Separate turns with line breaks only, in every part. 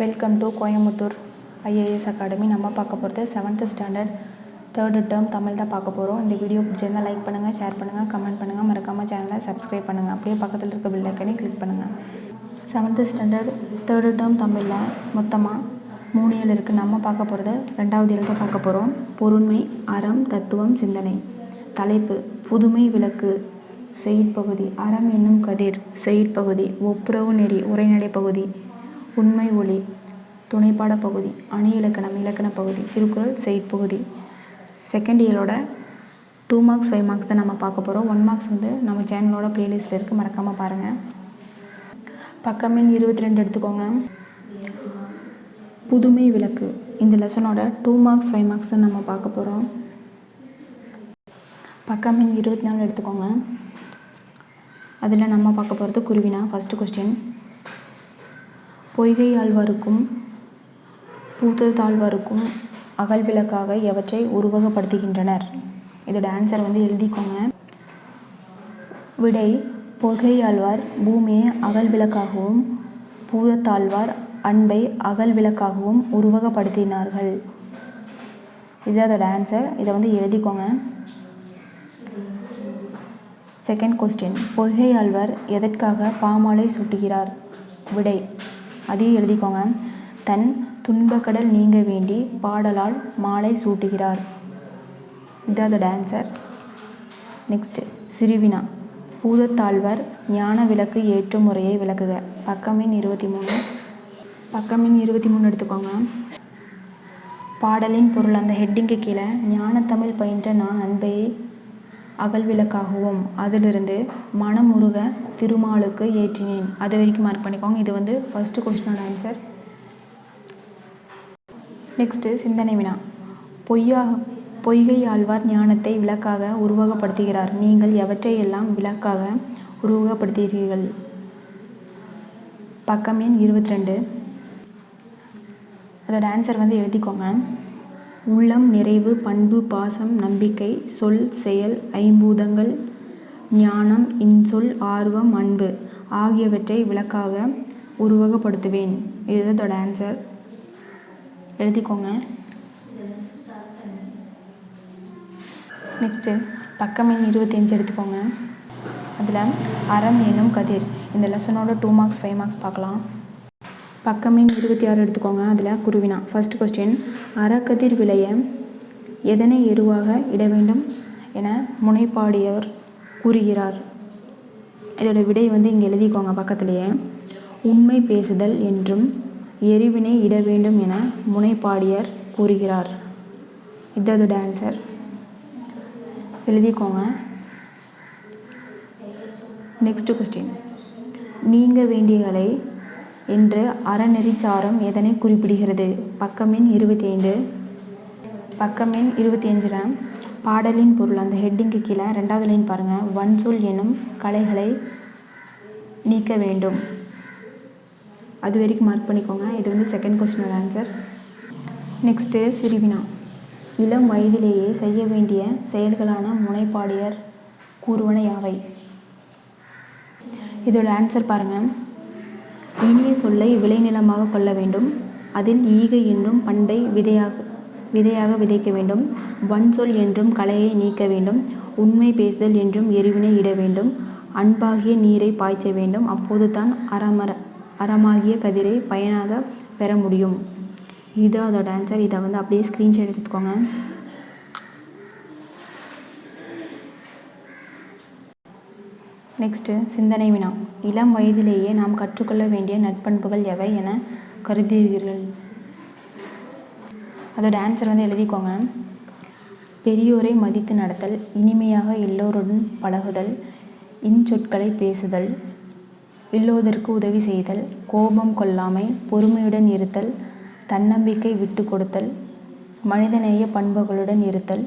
Welcome to Coimbatore IAS academy நம்ம பார்க்க போகிறது seventh standard third term Tamil தான் பார்க்க போகிறோம் இந்த வீடியோ பிடிச்சிருந்தா லைக் பண்ணுங்கள் ஷேர் பண்ணுங்கள் கமெண்ட் பண்ணுங்கள் மறக்காமல் சேனலை சப்ஸ்கிரைப் பண்ணுங்கள் அப்படியே பக்கத்தில் இருக்க பெல் கிளிக் பண்ணுங்கள் செவன்த்து ஸ்டாண்டர்ட் தேர்டு டேர்ம் தமிழில் மொத்தமாக மூணு ஏழு இருக்குது நம்ம பார்க்க போகிறது ரெண்டாவது எழுத பார்க்க போகிறோம் பொருண்மை அறம் தத்துவம் சிந்தனை. தலைப்பு புதுமை விளக்கு. செய்யுட்பகுதி அறம் என்னும் கதிர். செய்யுட்பகுதி ஒப்புரவு நெறி உரைநடை பகுதி. உண்மை ஒளி துணைப்பாட பகுதி அணு இலக்கணம் இலக்கண பகுதி திருக்குறள் செய்ப்பகுதி செகண்ட் இயரோட டூ மார்க்ஸ் ஃபைவ் மார்க்ஸ் தான் நம்ம பார்க்க போகிறோம் ஒன் மார்க்ஸ் வந்து நம்ம சேனலோட ப்ளேலிஸ்ட்டில் இருக்குது மறக்காமல் பாருங்கள் பக்கமின் இருபத்தி ரெண்டு எடுத்துக்கோங்க. புதுமை விளக்கு. இந்த லெசனோட டூ மார்க்ஸ் ஃபைவ் மார்க்ஸ் தான் நம்ம பார்க்க போகிறோம் பக்கமின் இருபத்தி நாலு எடுத்துக்கோங்க. அதில் நம்ம பார்க்க போகிறது குருவினா ஃபஸ்ட்டு கொஸ்டின் பொய்கை ஆழ்வாருக்கும் பூத்த தாழ்வாருக்கும் அகல் விளக்காக எவற்றை உருவகப்படுத்துகின்றனர்? இதோட ஆன்சர் வந்து எழுதிக்கோங்க. விடை பொகையாழ்வார் ஆழ்வார் பூமியை அகல் விளக்காகவும் பூதத்தாழ்வார் அன்பை அகல் விளக்காகவும் உருவகப்படுத்தினார்கள். இது அதோட ஆன்சர் இதை வந்து எழுதிக்கோங்க. செகண்ட் கொஸ்டின் பொய்கை ஆழ்வார் எதற்காக பாமாலை சுட்டுகிறார்? விடை அதையும் எழுதிக்கோங்க. தன் துன்பக்கடல் நீங்க வேண்டி பாடலால் மாலை சூட்டுகிறார். இதான் அதோட ஆன்சர் நெக்ஸ்ட்டு சிறுவினா. பூதத்தாழ்வர் ஞான விளக்கு ஏற்றும் முறையை விளக்குக. பக்கமின் இருபத்தி மூணு பக்கமின் இருபத்தி மூணு எடுத்துக்கோங்க. பாடலின் பொருள் அந்த ஹெட்டிங்க்கு கீழே ஞானத்தமிழ் பயின்ற நான் அன்பையை அகல் விளக்காகவும். அதிலிருந்து மனமுருக திருமாலுக்கு ஏற்றினேன். அது வரைக்கும் மார்க் பண்ணிக்கோங்க. இது வந்து ஃபஸ்ட்டு கொஸ்டினோட ஆன்சர் நெக்ஸ்ட்டு சிந்தனை வினா. பொய்யாக பொய்கை ஆழ்வார் ஞானத்தை விளக்காக உருவகப்படுத்துகிறார். நீங்கள் எவற்றையெல்லாம் விளக்காக உருவகப்படுத்துகிறீர்கள்? பக்கம் எண் இருபத்தி ரெண்டு. அதோட ஆன்சர் வந்து எழுதிக்கோங்க. உள்ளம் நிறைவு பண்பு பாசம் நம்பிக்கை சொல் செயல் ஐம்பூதங்கள் ஞானம் இன்சொல் ஆர்வம் அன்பு ஆகியவற்றை விளக்காக உருவகப்படுத்துவேன். இதுதான் இதோட ஆன்சர் எழுதிக்கோங்க. நெக்ஸ்ட்டு பக்கமின் இருபத்தஞ்சு எடுத்துக்கோங்க. அதில் அறம் எனும் கதிர். இந்த லெசனோட டூ மார்க்ஸ் ஃபைவ் மார்க்ஸ் பார்க்கலாம். பக்கம் எண் இருபத்தி ஆறு எடுத்துக்கோங்க அதில் குருவினா. ஃபர்ஸ்ட் கொஸ்டின் அறக்கதிர் விளைய எதனை எருவாக இட வேண்டும் என முனைப்பாடியவர் கூறுகிறார். இதோட விடை வந்து இங்கே எழுதிக்கோங்க பக்கத்துலேயே. உண்மை பேசுதல் என்றும் எரிவினை இட வேண்டும் என முனைப்பாடியர் கூறுகிறார். இது அதோட ஆன்சர் எழுதிக்கோங்க. நெக்ஸ்ட் கொஸ்டின் நீங்க வேண்டியகளை என்று அறநெறிச்சாரம் எதனை குறிப்பிடுகிறது? பக்கமெண் இருபத்தி ஐந்து பக்கமெண் இருபத்தி அஞ்சில் பாடலின் பொருள். அந்த ஹெட்டிங்க்கு கீழே ரெண்டாவது லைன் பாருங்கள் வன்சொல் எனும் கலைகளை நீக்க வேண்டும். அது வரைக்கும் மார்க் பண்ணிக்கோங்க. இது வந்து செகண்ட் கொஸ்டினோட ஆன்சர் நெக்ஸ்ட்டு சிறுவினா. இளம் வயதிலேயே செய்ய வேண்டிய செயல்களான முனைப்பாடியர் கூறுவன யாவை? இதோட ஆன்சர் பாருங்கள் இனிய சொல்லை விளைநிலமாக கொள்ள வேண்டும். அதில் ஈகை என்னும் பண்பை விதையாக விதையாக விதைக்க வேண்டும். வன்சொல் என்றும் கலையை நீக்க வேண்டும். உண்மை பேசுதல் என்றும் எரிவினை இட வேண்டும். அன்பாகிய நீரை பாய்ச்ச வேண்டும். அப்போது தான் அறமர அறமாகிய கதிரை பயனாக பெற முடியும். இது அதோட ஆன்சர் இதை வந்து அப்படியே ஸ்க்ரீன்ஷாட் எடுத்துக்கோங்க. நெக்ஸ்ட்டு சிந்தனை வினா. இளம் வயதிலேயே நாம் கற்றுக்கொள்ள வேண்டிய நட்பண்புகள் எவை என கருதுகிறீர்கள்? அதோட ஆன்சர் வந்து எழுதிக்கோங்க. பெரியோரை மதித்து நடத்தல் இனிமையாக எல்லோருடன் பழகுதல் இன்சொற்களை பேசுதல் எல்லோதற்கு உதவி செய்தல் கோபம் கொள்ளாமை பொறுமையுடன் இருத்தல் தன்னம்பிக்கை விட்டு கொடுத்தல் மனிதநேய பண்புகளுடன் இருத்தல்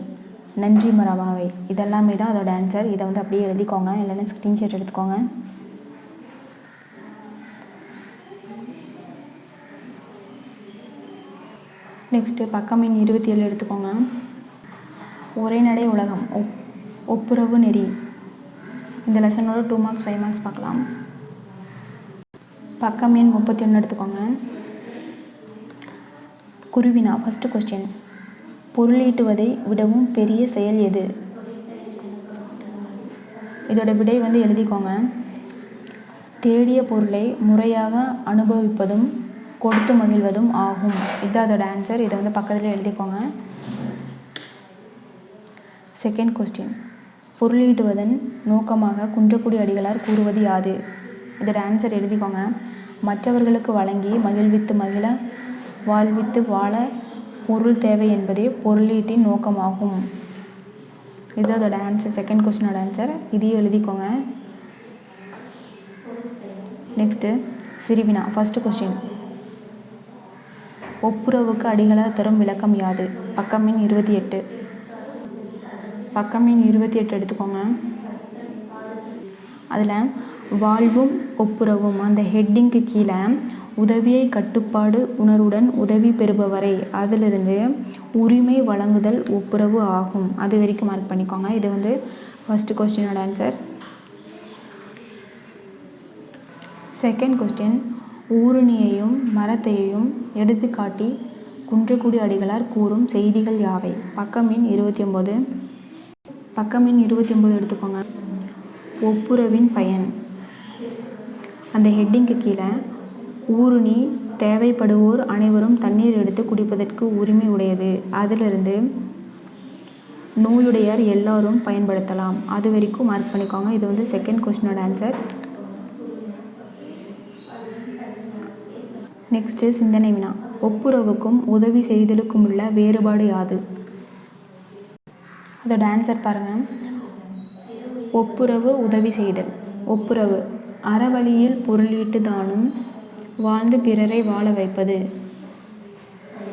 நன்றி மரமாவை இதெல்லாமே தான் அதோட ஆன்சர் இதை வந்து அப்படியே எழுதிக்கோங்க. இல்லைன்னா ஸ்க்ரீன்ஷாட் எடுத்துக்கோங்க. நெக்ஸ்ட்டு பக்கம் எண் இருபத்தி ஏழு எடுத்துக்கோங்க உரைநடை உலகம். ஒப் ஒப்புரவு நெறி. இந்த லெசனோட டூ மார்க்ஸ் ஃபைவ் மார்க்ஸ் பார்க்கலாம். பக்கம் எண் முப்பத்தி ஒன்று எடுத்துக்கோங்க. குருவினா ஃபஸ்ட்டு கொஸ்டின் பொருளீட்டுவதை விடவும் பெரிய செயல் எது? இதோட விடை வந்து எழுதிக்கோங்க. தேடிய பொருளை முறையாக அனுபவிப்பதும் கொடுத்து மகிழ்வதும் ஆகும். இதுதான் அதோட ஆன்சர் இதை வந்து பக்கத்தில் எழுதிக்கோங்க. செகண்ட் கொஸ்டின் பொருளீட்டுவதன் நோக்கமாக குன்றக்குடி அடிகளார் கூறுவது யாது? இதோட ஆன்சர் எழுதிக்கோங்க. மற்றவர்களுக்கு வழங்கி மகிழ்வித்து மகிழ வாழ்வித்து வாழ பொருள் தேவை என்பதே பொருளீட்டின் நோக்கமாகும். இது அதோட ஆன்சர் செகண்ட் கொஸ்டினோட ஆன்சர் இதையும் எழுதிக்கோங்க. நெக்ஸ்ட்டு சிறுவினா. ஃபஸ்ட்டு கொஸ்டின் ஒப்புரவுக்கு அடிகளாக தரும் விளக்கம் யாது? பக்கமின் இருபத்தி எட்டு. பக்கமின் இருபத்தி எட்டு எடுத்துக்கோங்க. அதில் வாழ்வும் ஒப்புரவும் அந்த ஹெட்டிங்க்கு கீழே உதவியை கட்டுப்பாடு உணர்வுடன் உதவி பெறுபவரை. அதிலிருந்து உரிமை வழங்குதல் ஒப்புரவு ஆகும். அது வரைக்கும் மார்க் பண்ணிக்கோங்க. இது வந்து ஃபஸ்ட்டு கொஸ்டினோட ஆன்சர் செகண்ட் கொஸ்டின் ஊருணியையும் மரத்தையையும் எடுத்துக்காட்டி குன்றக்குடி அடிகளார் கூறும் செய்திகள் யாவை? பக்கமின் இருபத்தி ஒம்பது பக்கமின் இருபத்தி ஒம்பது எடுத்துக்கோங்க. ஒப்புரவின் பயன். அந்த ஹெட்டிங்க்கு கீழே ஊருணி தேவைப்படுவோர் அனைவரும் தண்ணீர் எடுத்து குடிப்பதற்கு உரிமை உடையது. அதிலிருந்து நோயுடையார் எல்லாரும் பயன்படுத்தலாம். அது வரைக்கும் மார்க் பண்ணிக்கோங்க. இது வந்து செகண்ட் கொஸ்டினோட ஆன்சர் நெக்ஸ்ட்டு சிந்தனை வினா. ஒப்புரவுக்கும் உதவி செய்தலுக்கும் உள்ள வேறுபாடு யாது? அதோட ஆன்சர் பாருங்கள் ஒப்புரவு உதவி செய்தல். ஒப்புரவு. அறவழியில் பொருளீட்டு தானும் வாழ்ந்து பிறரை வாழ வைப்பது.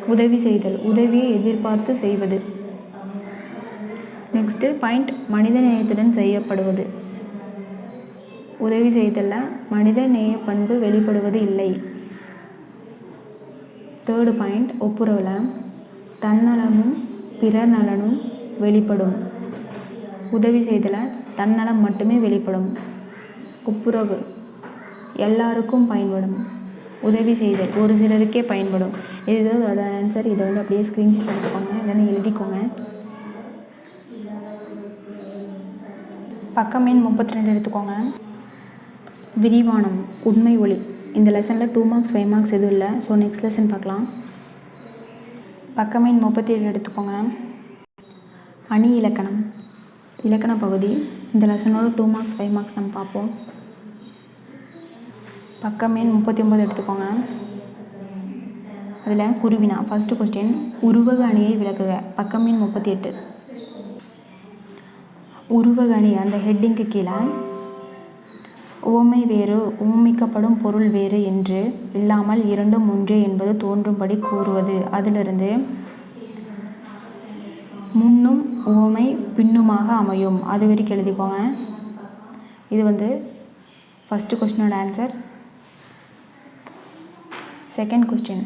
உதவி செய்தல். உதவியை எதிர்பார்த்து செய்வது. நெக்ஸ்ட்டு பாயிண்ட் மனித நேயத்துடன் செய்யப்படுவது. உதவி செய்தலில் மனித நேய பண்பு வெளிப்படுவது இல்லை. தேர்டு பாயிண்ட் ஒப்புரவில் தன்னலமும் பிறர் நலனும் வெளிப்படும். உதவி செய்தலில் தன்னலம் மட்டுமே வெளிப்படும். ஒப்புரவு. எல்லாருக்கும் பயன்படும். உதவி செய்தல். ஒரு சிலருக்கே பயன்படும். இதுதான் அதோட ஆன்சர் இதை வந்து அப்படியே ஸ்க்ரீன்ஷாட் எடுத்துக்கோங்க. இல்லைன்னா எழுதிக்கோங்க. பக்கம் எண் முப்பத்தி ரெண்டு எடுத்துக்கோங்க. விரிவானம் உண்மை ஒளி. இந்த லெசனில் டூ மார்க்ஸ் ஃபைவ் மார்க்ஸ் எதுவும் இல்லை. ஸோ நெக்ஸ்ட் லெசன் பார்க்கலாம். பக்கம் எண் முப்பத்தி ஏழு எடுத்துக்கோங்க. அணி இலக்கணம். இலக்கண பகுதி. இந்த லெசனோட டூ மார்க்ஸ் ஃபைவ் மார்க்ஸ் நம்ம பார்ப்போம். பக்கம் மீன் முப்பத்தி ஒம்பது எடுத்துக்கோங்க. அதில் குருவினா ஃபஸ்ட்டு கொஸ்டின் உருவக அணியை விளக்குக. பக்கம் மீன் முப்பத்தி எட்டு. உருவக அணி அந்த ஹெட்டிங்க்கு கீழே உவமை வேறு ஓமிக்கப்படும் பொருள் வேறு என்று இல்லாமல் இரண்டும் ஒன்றே என்பது தோன்றும்படி கூறுவது. அதிலிருந்து முன்னும் உவமை பின்னுமாக அமையும். அது வரைக்கும் எழுதிக்கோங்க. இது வந்து ஃபஸ்ட்டு கொஸ்டினோட ஆன்சர் செகண்ட் கொஸ்டின்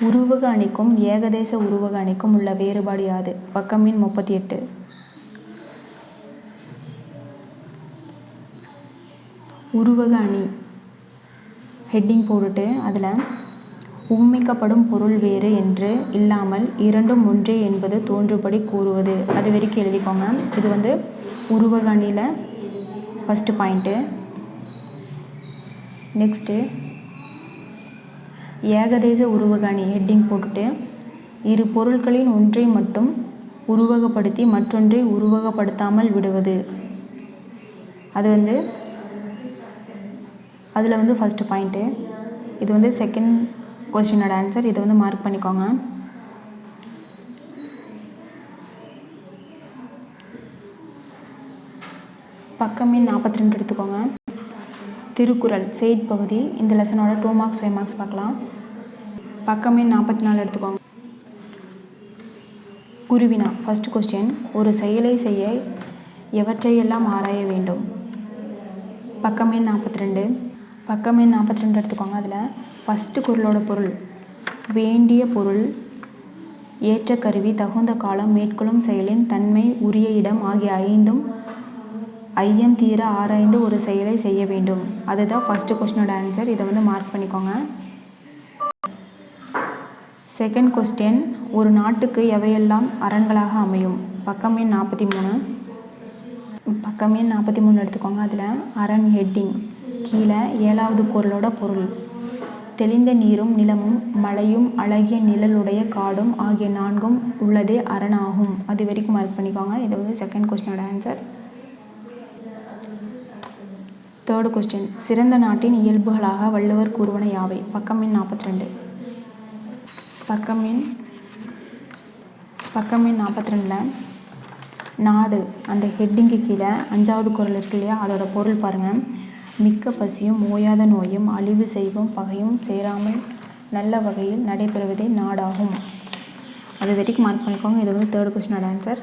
உருவக அணிக்கும் ஏகதேச உருவக அணிக்கும் உள்ள வேறுபாடு யாது? பக்கம் எண் முப்பத்தி எட்டு உருவக அணி. ஹெட்டிங் போட்டுட்டு அதில் உண்மைக்கப்படும் பொருள் வேறு என்று இல்லாமல் இரண்டும் ஒன்றே என்பது தோன்றுபடி கூறுவது. அது வரைக்கும் எழுதிக்கோங்க. இது வந்து உருவக அணியில் ஃபஸ்ட்டு பாயிண்ட்டு நெக்ஸ்ட்டு ஏகதேச உருவக அணி ஹெட்டிங் போட்டுட்டு இரு பொருட்களின் ஒன்றை மட்டும் உருவகப்படுத்தி மற்றொன்றை உருவகப்படுத்தாமல் விடுவது. அது வந்து அதில் வந்து ஃபஸ்ட்டு பாயிண்ட்டு இது வந்து செகண்ட் கொஸ்டினோட ஆன்சர் இதை வந்து மார்க் பண்ணிக்கோங்க. பக்கம் எண் நாற்பத்தி ரெண்டு எடுத்துக்கோங்க. திருக்குறள் செய்ட் பகுதி. இந்த லெசனோட டூ மார்க்ஸ் ஃபைவ் மார்க்ஸ் பார்க்கலாம். பக்கமே நாற்பத்தி நாலு எடுத்துக்கோங்க. குருவினா ஃபஸ்ட் கொஸ்டின் ஒரு செயலை செய்ய எவற்றையெல்லாம் ஆராய வேண்டும்? பக்கமே நாற்பத்தி ரெண்டு பக்கமே நாற்பத்தி ரெண்டு எடுத்துக்கோங்க அதில். ஃபஸ்ட்டு குரலோட பொருள். வேண்டிய பொருள். ஏற்ற கருவி தகுந்த காலம் மேற்கொள்ளும் செயலின் தன்மை உரிய இடம் ஆகிய ஐந்தும் ஐயம் தீர ஆராய்ந்து ஒரு செயலை செய்ய வேண்டும். அதுதான் ஃபஸ்ட்டு கொஸ்டினோட ஆன்சர் இதை வந்து மார்க் பண்ணிக்கோங்க. செகண்ட் கொஸ்டின் ஒரு நாட்டுக்கு எவையெல்லாம் அரண்களாக அமையும்? பக்கம் எண் நாற்பத்தி மூணு. பக்கம் எண் நாற்பத்தி மூணு எடுத்துக்கோங்க அதில். அரண் ஹெட்டிங் கீழே ஏழாவது குரலோட பொருள். தெளிந்த நீரும் நிலமும் மலையும் அழகிய நிழலுடைய காடும் ஆகிய நான்கும் உள்ளதே அரணாகும். அது வரைக்கும் மார்க் பண்ணிக்கோங்க. இது வந்து செகண்ட் கொஸ்டினோட ஆன்சர் தேர்டு கொஸ்டின் சிறந்த நாட்டின் இயல்புகளாக வள்ளுவர் கூறுவன யாவை? பக்கம் எண் நாற்பத்தி ரெண்டு பக்கம் எண் பக்கம் எண் நாற்பத்தி ரெண்டில் நாடு அந்த ஹெட்டிங்கு கீழே அஞ்சாவது குரல் இருக்கு இல்லையா? அதோட பொருள் பாருங்கள் மிக்க பசியும் ஓயாத நோயும் அழிவு செய்வும் பகையும் சேராமல் நல்ல வகையில் நடைபெறுவதே நாடாகும். அது வரைக்கும் மார்க் பண்ணிக்கோங்க. இது வந்து தேர்ட் கொஸ்டினோட ஆன்சர்